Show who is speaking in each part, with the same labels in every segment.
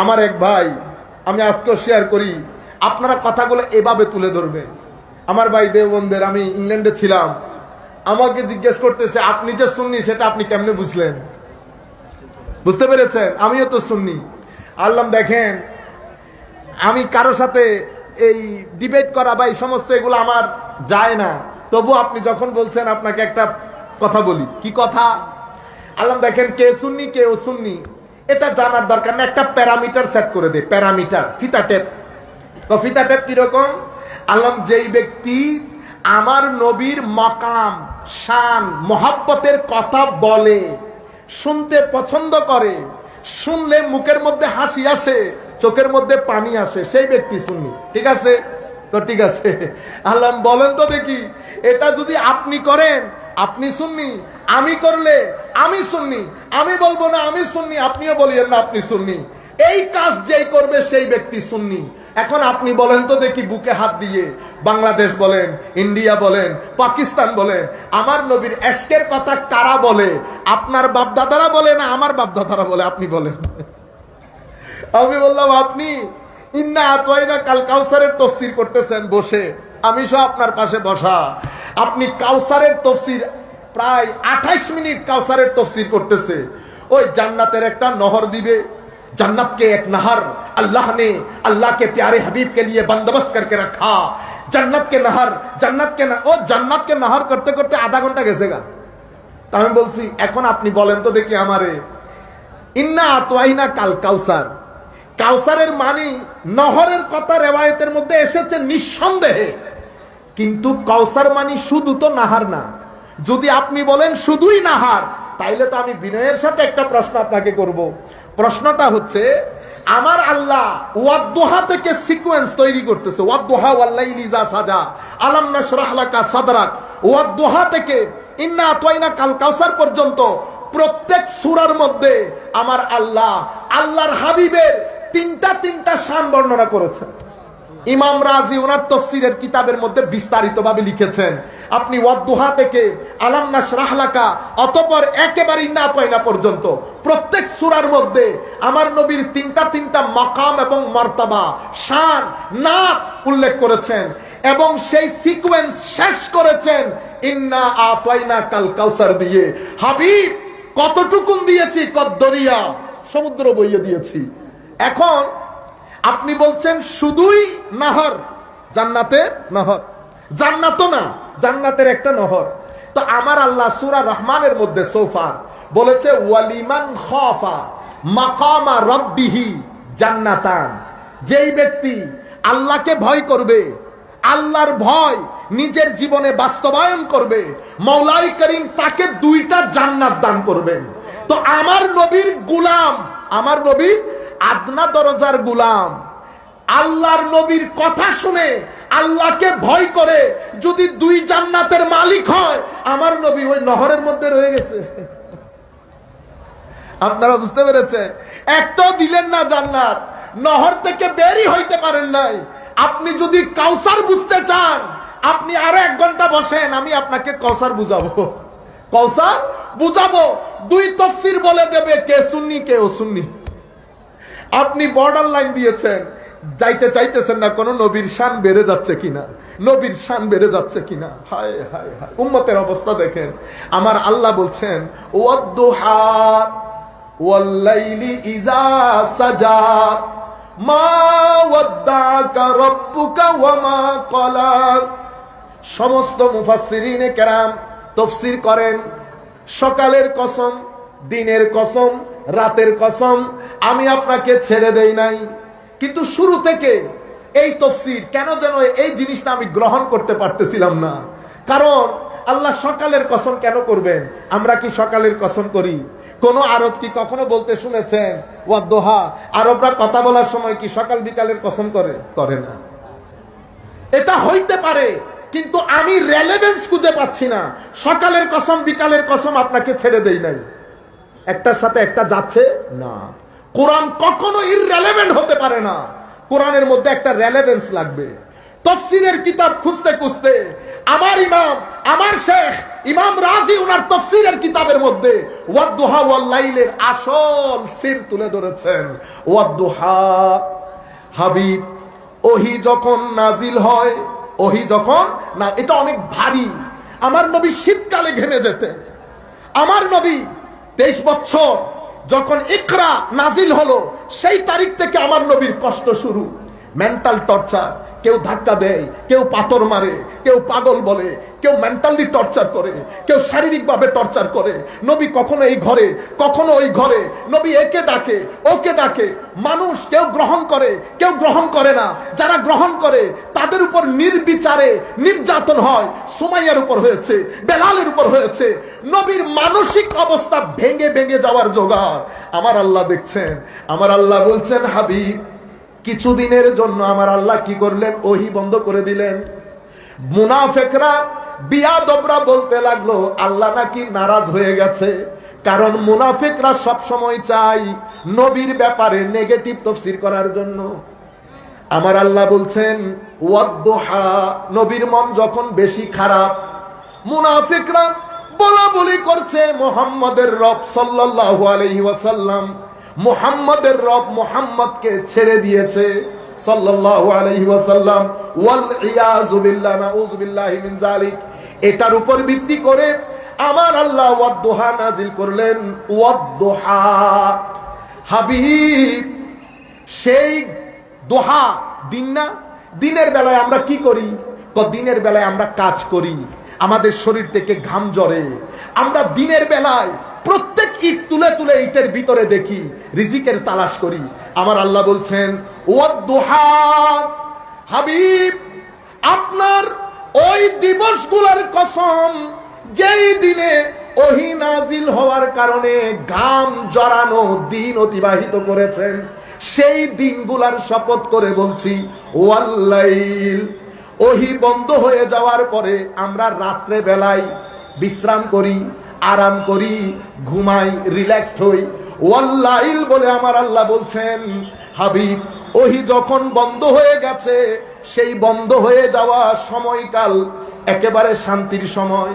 Speaker 1: আমার এক ভাই, আমি আজকেও শেয়ার করি, আপনারা কথাগুলো এভাবে তুলে ধরবেন আমার ভাই দেবন্দের আমি ইংল্যান্ডে ছিলাম। আমাকে জিজ্ঞেস করতেছে, আপনি যে শুননি সেটা আপনি কেমনে বুঝলেন? বুঝতে পেরেছেন? আমিও তো শুননি আল্লাম দেখেন, আমি কারও সাথে এই ডিবেট করা বা এই সমস্ত এগুলো আমার যায় না। তবু আপনি যখন বলছেন, আপনাকে একটা কথা বলি। কি কথা? আল্লাহ দেখেন, কে শুননি কেউ শুননি এটা জানার দরকার না একটা প্যারামিটার সেট করে দে, প্যারামিটার, ফিতা টেপ। তো ফিতা টেপ কীরকম? আল্লাহ যেই ব্যক্তি আমার নবীর মকাম, শান, মহাব্বতের কথা বলে, শুনতে পছন্দ করে, শুনলে মুখের মধ্যে হাসি আসে, চোখের মধ্যে পানি আসে, সেই ব্যক্তি শুননি ঠিক আছে? তো ঠিক আছে। আল্লাহ বলেন তো দেখি, এটা যদি আপনি করেন আপনি শুননি আমি করলে আমি শুননি আমি বলব না আমি শুননি আপনিও বলিয়েন না আপনি শুননি এই কাজ যেই করবে সেই ব্যক্তি শুননি এখন আপনি বলেন তো দেখি বুকে হাত দিয়ে বাংলাদেশ বলেন, ইন্ডিয়া বলেন, পাকিস্তান বলেন, আমার নবীর এশকের কথা কারা বলে? আপনার বাপদাদারা বলে না আমার বাপদাদারা বলে? আপনি বলেন। আমি বললাম, আপনি ইন্না আতওয়াইনা কাল কাউসারের তফসির করতেছেন, বসে। আমি সহ আপনার পাশে বসা। আপনি কাউসারের তফসির প্রায় আঠাইশ মিনিট কাউসারের তফসির করতেছে ওই জান্নাতের একটা নহর দিবে जन्नत के एक नहर अल्लाह ने अल्लाह के प्यारे हबीब के लिए बंदोबस्त करके रखा जन्नत के नहर जन्नत के नहर, ओ जन्नत के नहर करते करते आधा घंटा গেছে গা তা আমি বলছি এখন আপনি বলেন তো দেখি আমারে ইন্না আতওয়াইনা কাল কাউসার কাউসারের মানি নহরের কথা রেওয়ায়তের মধ্যে এসেছে নিঃসন্দেহে কিন্তু কাউসার মানি শুধু তো নাহার না। যদি আপনি বলেন শুধুই নাহার, তাইলে তো আমি বিনয়ের সাথে একটা প্রশ্ন আপনাকে করব। প্রশ্নটা হচ্ছে, আমার আল্লাহ ওয়াদ্দোহা থেকে সিকোয়েন্স তৈরি করতেছে। ওয়াদ্দোহা ওয়াল্লাইলি যা সাজা, আলাম নাশরাহ লাকা সাদরাক। ওয়াদ্দোহা থেকে ইন্না আতওয়াইনা কাল কাউসার পর্যন্ত প্রত্যেক সূরার মধ্যে আমার আল্লাহ, আল্লাহর হাবিবের তিনটা তিনটা শান বর্ণনা করেছেন। ইমাম রাজি ওনার তফসিরের কিতাবের মধ্যে বিস্তারিতভাবে লিখেছেন, আপনি ওয়াদ্দোহা থেকে আলাম নাশরাহলাকা অতপর একেবারে না পয়না পর্যন্ত, প্রত্যেক সুরার মধ্যে আমার নবীর তিনটা তিনটা মাকাম এবং মর্তাবা, শান না উল্লেখ করেছেন এবং সেই সিকোয়েন্স শেষ করেছেন, ইন্না আতয়না কাল কাউসার দিয়ে, হাবিব, কতটুকুন দিয়েছি কদ্দরিয়া, সমুদ্র বইয়ে দিয়েছি। এখন আপনি বলছেন শুধুই নহর জান্নাতের নহর। জান্নাতও না, জান্নাতের একটা নহর। তো আমার আল্লাহ সুরা রহমানের মধ্যে সোফা বলেছে, ওয়ালিমান খফা মাকামা রব্বিহি জান্নাতান। যেই ব্যক্তি আল্লাহকে ভয় করবে, আল্লাহর ভয় নিজের জীবনে বাস্তবায়ন করবে, মৌলাই করিম তাকে দুইটা জান্নাত দান করবেন। তো আমার নবীর গুলাম, আমার নবীর আদনা দরজার গুলাম। আল্লাহর নবীর কথা শুনে আল্লাহকে ভয় করে, যদি দুই জান্নাতের মালিক হয়, আমার নবী ওই নহরের মধ্যে রয়ে গেছে। আপনারা বুঝতে পেরেছেন? একটাও দিলেন না জান্নাত। নহর থেকে বেরই হইতে পারেন নাই। আপনি যদি কাউসার বুঝতে চান, আপনি আরও এক ঘণ্টা বসেন, আমি আপনাকে কৌসার বুঝাবো। কৌসার বুঝাবো। দুই তফসির বলে দেবে, কে শুননি কে ও শুননি আপনি বর্ডার লাইন দিয়েছেন। যাইতে চাইতেছেন না, কোন নবীর শান বেড়ে যাচ্ছে কিনা? নবীর শান বেড়ে যাচ্ছে কিনা? হায় হায় হায়। উম্মতের অবস্থা দেখেন। আমার আল্লাহ বলছেন সমস্ত মুফাসসিরিনে কেরাম তফসির করেন। সকালের কসম, দিনের কসম রাতের কসম, আমি আপনাকে ছেড়ে দেই নাই। কিন্তু শুরু থেকে এই তফসির কেন যেন এই জিনিসটা আমি গ্রহণ করতে পারতেছিলাম না। কারণ আল্লাহ সকালের কসম কেন করবেন? আমরা কি সকালের কসম করি? কোন আরব কি কখনো বলতে শুনেছেন দোহা আরবরা কথা বলার সময় কি সকাল বিকালের কসম করে? করে না। এটা হইতে পারে, কিন্তু আমি রেলেভেন্স খুঁজে পাচ্ছি না। সকালের কসম, বিকালের কসম আপনাকে ছেড়ে দেই নাই। একটার সাথে একটা যাচ্ছে? না। কোরআন কখনো ইররেলেভেন্ট হতে পারে না। কোরআনের মধ্যে একটা রেলেভেন্স লাগবে। তফসিরের কিতাব খুঁজতে খুঁজতে আমার ইমাম, আমার শেখ, ইমাম রাজি ওনার তফসিরের কিতাবের মধ্যে ওয়াদ্দুহা ওয়াল লাইলের আসল সির তুলে ধরেছেন। ওয়াদ্দুহা, হাবিব, ওহি যখন নাজিল হয়, ওহি যখন, না, এটা অনেক ভারী। আমার নবী শীতকালে ঘেমে যেতেন। আমার নবী তেইশ বছর যখন ইকরা নাজিল হলো সেই তারিখ থেকে আমার নবীর কষ্ট শুরু। মেন্টাল টর্চার কেউ ধাক্কা দেয়, কেউ পাথর মারে, কেউ পাগল বলে, কেউ মেন্টালি টর্চার করে, কেউ শারীরিকভাবে টর্চার করে। নবী কখনো এই ঘরে, কখনো ওই ঘরে। নবী একে ডাকে, ওকে ডাকে। মানুষ কেউ গ্রহণ করে, কেউ গ্রহণ করে না। যারা গ্রহণ করে, তাদের উপর নির্বিচারে নির্যাতন হয়। সুমাইয়ার উপর হয়েছে, বেলালের উপর হয়েছে। নবীর মানসিক অবস্থা ভেঙে ভেঙে যাওয়ার জোগাড়। আমার আল্লাহ দেখছেন। আমার আল্লাহ বলছেন, হাবিব কিছুদিনের জন্য আমার আল্লাহ কি করলেন? ওহি বন্ধ করে দিলেন। মুনাফেকরা বিয়াদবরা বলতে লাগল, আল্লাহ নাকি নারাজ হয়ে গেছে। কারণ মুনাফিকরা সব সময় চাই নবীর ব্যাপারে নেগেটিভ তফসির করার জন্য। আমার আল্লাহ বলছেন, ওয়াদ্দোহা নবীর মন যখন বেশি খারাপ, মুনাফিকরা বলা বলি করছে মোহাম্মদের রব সাল্লাল্লাহু আলাইহি ওয়াসাল্লাম। মোহাম্মদের রব মোহাম্মদকে ছেড়ে দিয়েছে। সাল্লাল্লাহু আলাইহি ওয়াসাল্লাম। ওয়াল ইয়াযু বিল্লাহ, নাউযু বিল্লাহি মিন যালিক। এটার উপর ভিত্তি করে আমার আল্লাহ ওয়াদ্দোহা নাজিল করলেন। ওয়াদ্দোহা। হাবিব, সেই দোহা দিন না, দিনের বেলায় আমরা কি করি? তো দিনের বেলায় আমরা কাজ করি। আমাদের শরীর থেকে ঘাম ঝরে। আমরা দিনের বেলায় প্রত্যেক ইট তুলে তুলে ইটের ভিতরে দেখি, রিজিকের তালাশ করি। আমার আল্লাহ বলছেন হাবিব, আপনার ওই দিবসগুলোর কসম, যেই দিনে ওহি নাজিল হওয়ার কারণে ঘাম জড়ানো দিন অতিবাহিত করেছেন, সেই দিনগুলার শপথ করে বলছি, ওয়াল্লাইল, ওহি বন্ধ হয়ে যাওয়ার পরে আমরা রাত্রে বেলায় বিশ্রাম করি আরাম করি, ঘুমাই রিল্যাক্সড হই। ওয়াল্লাইল বলে আমার আল্লাহ বলছেন, হাবিব, ওহি যখন বন্ধ হয়ে গেছে, সেই বন্ধ হয়ে যাওয়া সময়কাল একেবারে শান্তির সময়।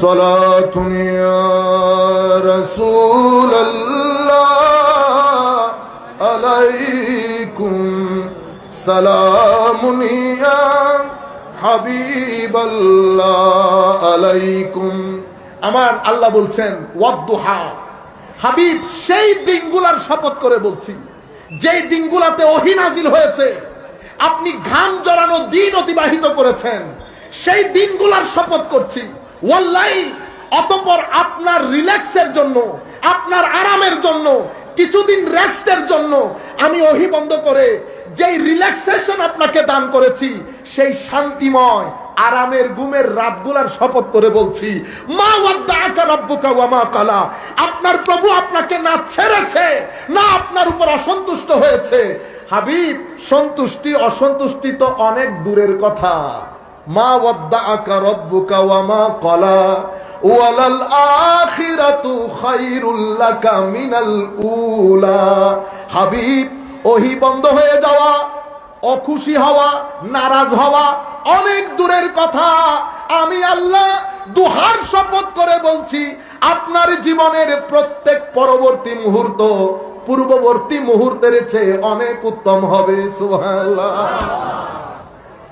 Speaker 1: صلاة يا رسول الله عليكم سلام يا صلاة يا رسول الله عليكم سلام يا হাবিব আলাইকুম আমার আল্লাহ বলছেন ওয়াদ্দুহা হাবিব সেই দিনগুলার শপথ করে বলছি যেই দিনগুলাতে অহিনাজিল হয়েছে আপনি ঘাম জড়ানো দিন অতিবাহিত করেছেন সেই দিনগুলার শপথ করছি ওয়াল্লাইল অতপর আপনার রিল্যাক্সের জন্য, আপনার আরামের জন্য, কিছুদিন রেস্টের জন্য আমি ওহি বন্ধ করে যেই রিল্যাক্সেশন আপনাকে দান করেছি, সেই শান্তিময়, আরামের গুমের রাতগুলার শপথ করে বলছি, মা ওয়াদ্দাআকা রাব্বুকা ওয়া মা কালা আপনার প্রভু আপনাকে না ছেড়েছে, না আপনার উপর অসন্তুষ্ট হয়েছে। হাবিব, সন্তুষ্টি, অসন্তুষ্টি তো অনেক দূরের কথা। মা ওয়াদ্দাআকা রাব্বুকা ওয়া মা কালা ওয়ালাল আখিরাতু খায়রুল লাকা মিনাল উলা। হাবিব, ওহি বন্ধ হয়ে যাওয়া, অখুশি হওয়া, নারাজ হওয়া, অনেক দূরের কথা। আমি আল্লাহ দুহার শপথ করে বলছি, আপনার জীবনের প্রত্যেক পরবর্তী মুহূর্ত, পূর্ববর্তী মুহূর্তের চেয়ে অনেক উত্তম হবে, সুবহানাল্লাহ।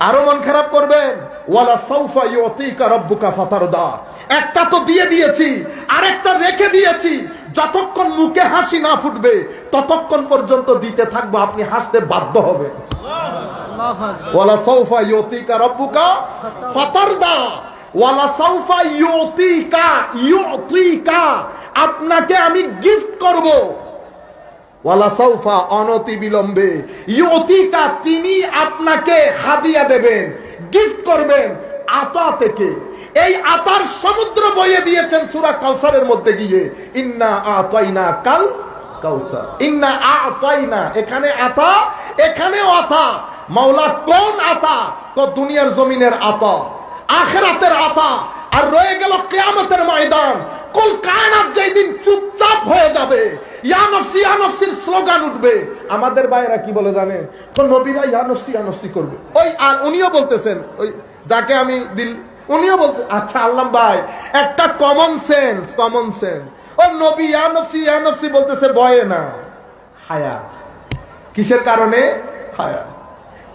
Speaker 1: আরও মন খারাপ করবেন। ওয়ালা সাউফা ইউতিকা রাব্বুকা ফাতারদা। একটা তো দিয়ে দিয়েছি, আরেকটা রেখে দিয়েছি। যতক্ষণ মুখে হাসি না ফুটবে, ততক্ষণ পর্যন্ত দিতে থাকব, আপনি হাসতে বাধ্য হবেন। ওয়ালা সাউফা ইউতিকা রাব্বুকা ফাতারদা। ওয়ালা সাউফা ইউতিকা ইউতিকা। আপনাকে আমি গিফট করব। ওয়ালা সাউফা অনতি বিলম্বে ইউতিকা তিনি আপনাকে হাদিয়া দেবেন, গিফট করবেন আতা থেকে। এই আতার সমুদ্র বইয়ে দিয়েছেন সূরা কাউসারের মধ্যে গিয়ে। ইন্না আতাইনা কাল কাউসার। ইন্না আতাইনা, এখানে আতা, এখানেও আতা। মাওলা কোন আতা? তো দুনিয়ার জমিনের আতা, আখেরাতের আতা। আর রয়ে গেল কেয়ামতের ময়দান। কুল কায়নাত যেই দিন চুপচাপ হয়ে যাবে। ইয়া নফসি, ইয়া নফসির স্লোগান উঠবে। আমাদের ভাইয়েরা কি বলে জানে? তো নবীরা ইয়া নফসি ইয়া নফসি করবে। ওই আর উনিও বলতেছেন, ওই যাকে আমি দিল, উনিও বলতে আচ্ছা আল্লাহ ভাই, একটা কমন সেন্স কমন সেন্স ও নবী, ইয়া নফসি ইয়া নফসি বলতেছে, ভয়ে না। হায়া। কিসের কারণে? হায়া।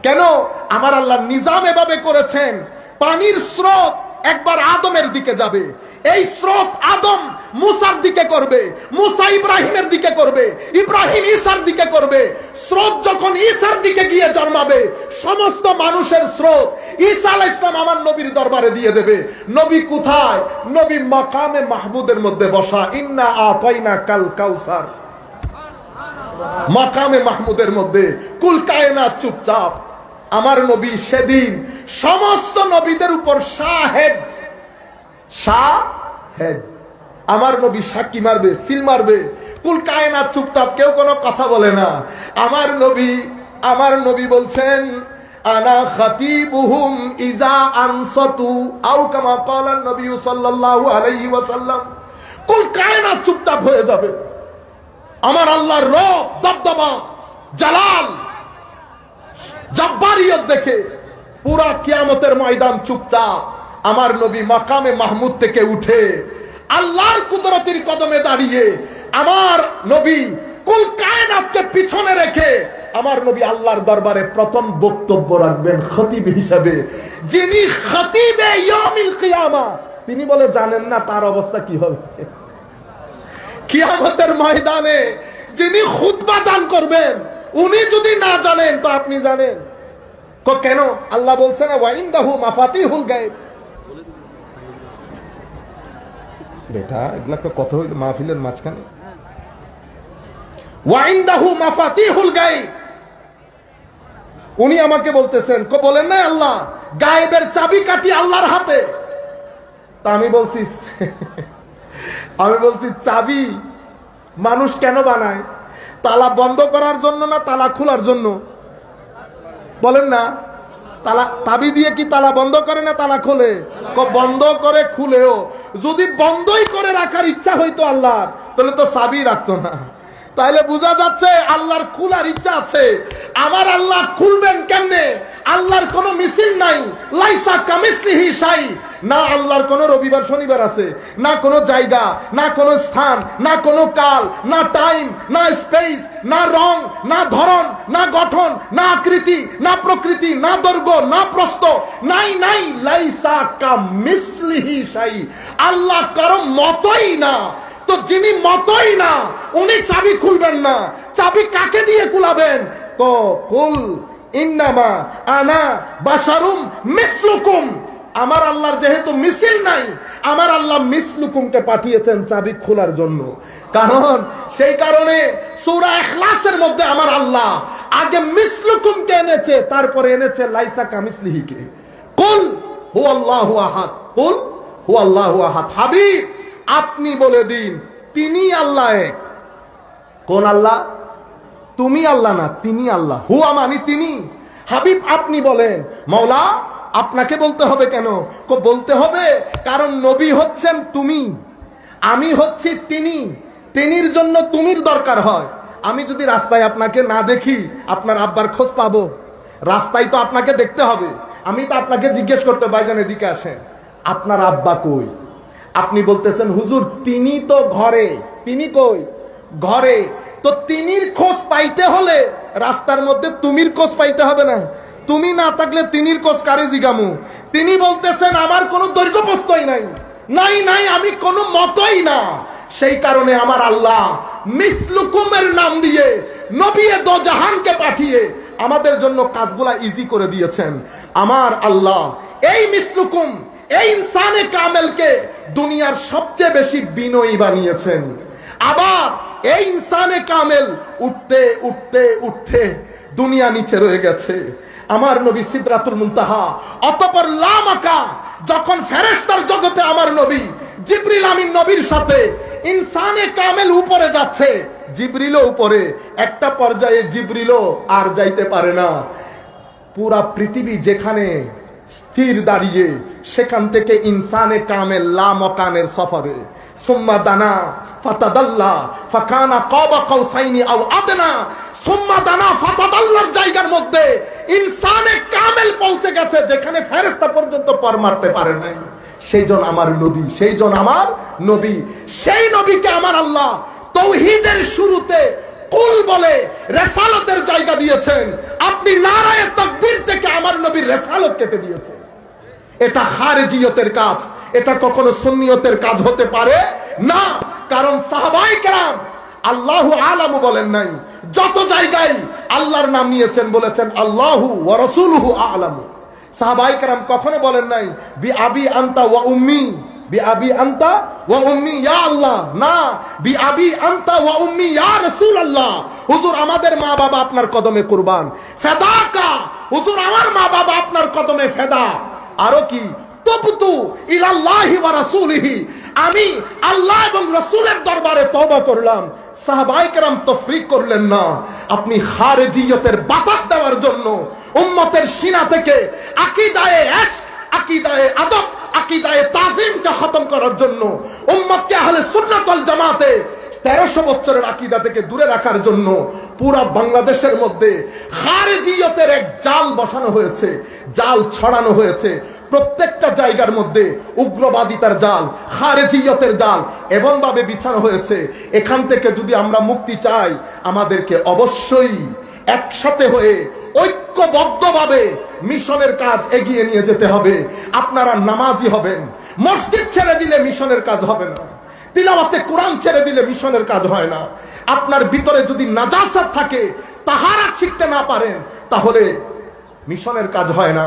Speaker 1: কেন? আমার আল্লাহ নিজাম এভাবে করেছেন। পানির স্রোত একবার আদমের দিকে যাবে। এই স্রোত আদম মুসার দিকে করবে, মুসা ইব্রাহিমের দিকে করবে, ইব্রাহিম ঈসার দিকে করবে। স্রোত যখন ঈসার দিকে গিয়ে জন্মাবে, সমস্ত মানুষের স্রোত ঈসা আলাইহিস ইসলাম আমার নবীর দরবারে দিয়ে দেবে। নবী কোথায়? নবী মাকামে মাহমুদের মধ্যে বসা। ইন্না আতাইনা কাল কাউসার। মাকামে মাহমুদের মধ্যে। কুল কায়নাত চুপচাপ। আমার নবী সেদিন সমস্ত নবীদের উপর শাহেদ শাহেদ। আমার নবী সাক্ষী মারবে, সিল মারবে। কুল কায়নাত চুপচাপ, কেউ কোনো কথা বলে না। আমার নবী আমার নবী বলছেন, আনা খাতিবুহুম ইজা আনসাতু আও কামা ক্বালা নবী সাল্লাল্লাহু আলাইহি ওয়াসাল্লাম। কুল কায়নাত চুপচাপ হয়ে যাবে। আমার আল্লাহর রব, দবদবা, জালাল জব্বারিয়ত দেখে পুরা কিয়ামতের ময়দান চুপচাপ। আমার নবী মাকামে মাহমুদ থেকে উঠে আল্লাহর কুদরতির কদমে দাঁড়িয়ে আমার নবী কুল কায়নাতকে পিছনে রেখে আমার নবী আল্লাহর দরবারে প্রথম বক্তব্য রাখবেন খতিব হিসাবে। যিনি খতিবে ইয়ামিল কিয়ামা। তিনি বলে, জানেন না তার অবস্থা কি হবে? কিয়ামতের ময়দানে যিনি খুতবা দান করবেন উনি যদি না জানেন, তো আপনি জানেন। কেন? আল্লাহ বলছে না, ওয়াইন্দাহু মাফাতিহুল গায়েব। বেটা, এগুলা কথা হইল মাহফিলের মাঝখানে? ওয়াইন্দাহু মাফাতিহুল গায়েব। উনি আমাকে বলতেছেন, কো, বলেন না আল্লাহ, গায়েবের চাবি কাটি আল্লাহর হাতে? তা আমি বলছি আমি বলছি, চাবি মানুষ কেন বানায়? তালা বন্ধ করার জন্য না তালা খোলার জন্য? বলেন না। তালা, তাবি দিয়ে কি তালা বন্ধ করে না তালা খোলে? বন্ধ করে খুলেও। যদি বন্ধই করে রাখার ইচ্ছা হইতো আল্লাহর, তাহলে তো চাবি রাখতো না। তাহলে বোঝা যাচ্ছে আল্লাহর খোলার ইচ্ছা আছে। আমার আল্লাহ খুলবেন কেমনে? আল্লাহর কোনো মিছিল নাই। লাইসা কামিসলিহি শাই। না আল্লাহর কোনো রবিবার, শনিবার আছে, না কোনো জায়গা, না কোনো স্থান, না কোনো কাল, না টাইম, না স্পেস, না রং, না ধরন, না গঠন, না আকৃতি, না প্রকৃতি, না দৈর্ঘ্য, না প্রস্থ, নাই নাই, লাইসা কামিসলিহি শাই। আল্লাহ কারও মতই না। তো যিনি মতই না, উনি চাবি খুলবেন না। চাবি কাকে দিয়ে কুলাবেন? ক কুল, ইন্নামা আনা বাসারুম মিসলুকুম। আমার আল্লাহর যেহেতু মিছিল নাই, আমার আল্লাহ মিসলুকুমকে পাঠিয়েছেন চাবি খোলার জন্য। কারণ সেই কারণে সূরা ইখলাসের মধ্যে আমার আল্লাহ আগে মিসলুকুমকে এনেছে, তারপরে এনেছে লাইসা কামিসলিহিকে। কুল হু আল্লাহু আহাদ, কুল হু আল্লাহু আহাদ। হাবিব, আপনি বলে দিন, তিনি আল্লাহ এক। কোন আল্লাহ? তুমি আল্লাহ না, তিনি আল্লাহ। হুয়া মানি তিনি। হাবিব, আপনি বলেন মৌলা আপনাকে বলতে হবে কেন? বলতে হবে, কারণ নবী হচ্ছেন তুমি। আমি হচ্ছি তিনি। তিনির জন্য তুমির দরকার হয়। আমি যদি রাস্তায় আপনাকে না দেখি, আপনার আব্বার খোঁজ পাবো। রাস্তায় তো আপনাকে দেখতে হবে। আমি তো আপনাকে জিজ্ঞেস করতে ভাইজান এদিকে আসেন। আপনার আব্বা কই? আপনি বলতেছেন, হুজুর, তিনি তো ঘরে। তিনি কই? ঘরে। তো তিনির খোঁজ পাইতে হলে রাস্তার মধ্যে তুমির খোঁজ পাইতে হবে না। তুমি না থাকলে তিনির খোঁজ কারে জিগামু? তিনি বলতেছেন, আমার কোনো দৈর্ঘ্য প্রস্তই নাই। নাই নাই, আমি কোনো মতই না। সেই কারণে আমার আল্লাহ মিসলুকুমের নাম দিয়ে নবিয়ে দো জাহানকে পাঠিয়ে আমাদের জন্য কাজগুলা ইজি করে দিয়েছেন। আমার আল্লাহ এই মিসলুকুম, এই ইনসানে কামেলকে দুনিয়ার সবচেয়ে বেশি বিনয়ী বানিয়েছেন। আবার এই ইনসানে কামেল উঠতে উঠতে উঠতে দুনিয়া নিচে রয়ে গেছে। আমার নবী সিদ্রাতুল মুনতাহা, অতপর লামাকা, যখন ফেরেশতার জগতে আমার নবী জিব্রিল আমিন নবীর সাথে ইনসানে কামেল উপরে যাচ্ছে, জিবরিলও উপরে, একটা পর্যায়ে জিবরিলও আর যাইতে পারে না। পুরা পৃথিবী যেখানে স্থির দাঁড়িয়ে সেখান থেকে ইনসানে কামের লামকানের সফরে। সুম্মা দানা ফাতাদাল্লা ফাকানা কাবা কাউসাইনি আও আদনা। সুম্মা দানা ফাতাদাল্লার জায়গার মধ্যে ইনসানে কামেল পৌঁছে গেছে যেখানে ফেরেস্তা পর্যন্ত পর মারতে পারে নাই। সেই জন আমার নবী, সেই জন আমার নবী। সেই নবীকে আমার আল্লাহ তৌহিদের শুরুতে কুল বলে রেসালতের জায়গা দিয়েছেন। আপনি নারায়ে তাকবীর থেকে আমার নবীর রেসালত কেটে দিয়েছেন। এটা খারেজিয়তের কাজ, এটা কখনো সুন্নিয়তের কাজ হতে পারে না। কারণ সাহাবাই কেরাম আল্লাহু আলামু বলেন নাই, যত জায়গায় আল্লাহর নাম নিয়েছেন বলেছেন, আল্লাহু ওয়া রাসূলুহু আলামু। সাহাবাই কেরাম কখনো বলেন নাই, বি আবি আনতা ওয়া উম্মি। বি আবি আনতা ওয়া উম্মি ইয়া আল্লাহ না বি আবি আনতা ওয়া উম্মি ইয়া রাসূলুল্লাহ হুজুর আমাদের মা বাবা আপনার কদমে কুরবান। ফেদাকা, হুজুর, আমার মা বাবা আপনার কদমে ফেদা। আরও কি? তবতু ইলাল্লাহি ওয়া রাসূলিহি। আমি আল্লাহ এবং রাসূলের দরবারে তওবা করলাম। সাহাবাই কেরাম তফরিক করলেন না। আপনি খারেজিয়তের বাতাস দেওয়ার জন্য, উম্মতের সিনা থেকে আকিদায়ে এশক আকিদায়ে আদব, আকিদায়ে তাজিমকে খতম করার জন্য উম্মতকে আহলে সুন্নাত ওয়াল জামাতে তেরোশো বছরের আকিদা থেকে দূরে রাখার জন্য পুরা বাংলাদেশের মধ্যে খারেজিয়তের এক জাল বসানো হয়েছে, জাল ছড়ানো হয়েছে। প্রত্যেকটা জায়গার মধ্যে উগ্রবাদিতার জাল, খারেজিয়তের জাল এমন ভাবে বিছানো হয়েছে। এখান থেকে যদি আমরা মুক্তি চাই, আমাদেরকে অবশ্যই একসাথে হয়ে ঐক্যবদ্ধভাবে মিশনের কাজ এগিয়ে নিয়ে যেতে হবে। আপনারা নামাজি হবেন। মসজিদ ছেড়ে দিলে মিশনের কাজ হবে না। তিলাওয়াতে কোরআন ছেড়ে দিলে মিশনের কাজ হয় না। আপনার ভিতরে যদি নাজাসাত থাকে তাহারা শিখতে না পারেন, তাহলে মিশনের কাজ হয় না।